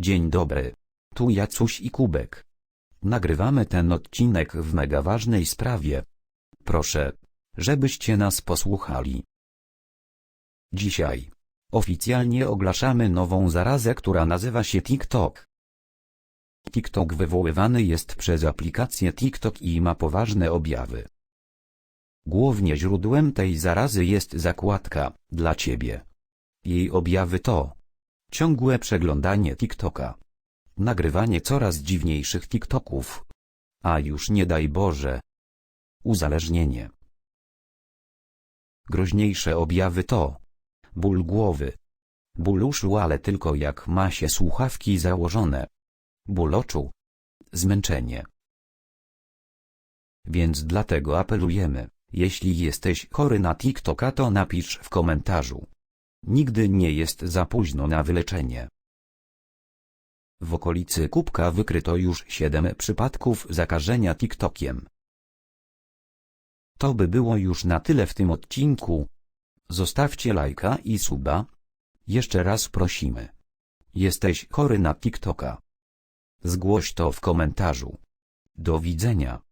Dzień dobry. Tu Jacuś i Kubek. Nagrywamy ten odcinek w mega ważnej sprawie. Proszę, żebyście nas posłuchali. Dzisiaj oficjalnie ogłaszamy nową zarazę, która nazywa się TikTok. TikTok wywoływany jest przez aplikację TikTok i ma poważne objawy. Głównie źródłem tej zarazy jest zakładka dla ciebie. Jej objawy to ciągłe przeglądanie TikToka, nagrywanie coraz dziwniejszych TikToków, a już nie daj Boże, uzależnienie. Groźniejsze objawy to ból głowy, ból uszu, ale tylko jak ma się słuchawki założone, ból oczu, zmęczenie. Więc dlatego apelujemy, jeśli jesteś chory na TikToka to napisz w komentarzu. Nigdy nie jest za późno na wyleczenie. W okolicy Kubka wykryto już 7 przypadków zakażenia TikTokiem. To by było już na tyle w tym odcinku. Zostawcie lajka i suba. Jeszcze raz prosimy. Jesteś chory na TikToka. Zgłoś to w komentarzu. Do widzenia.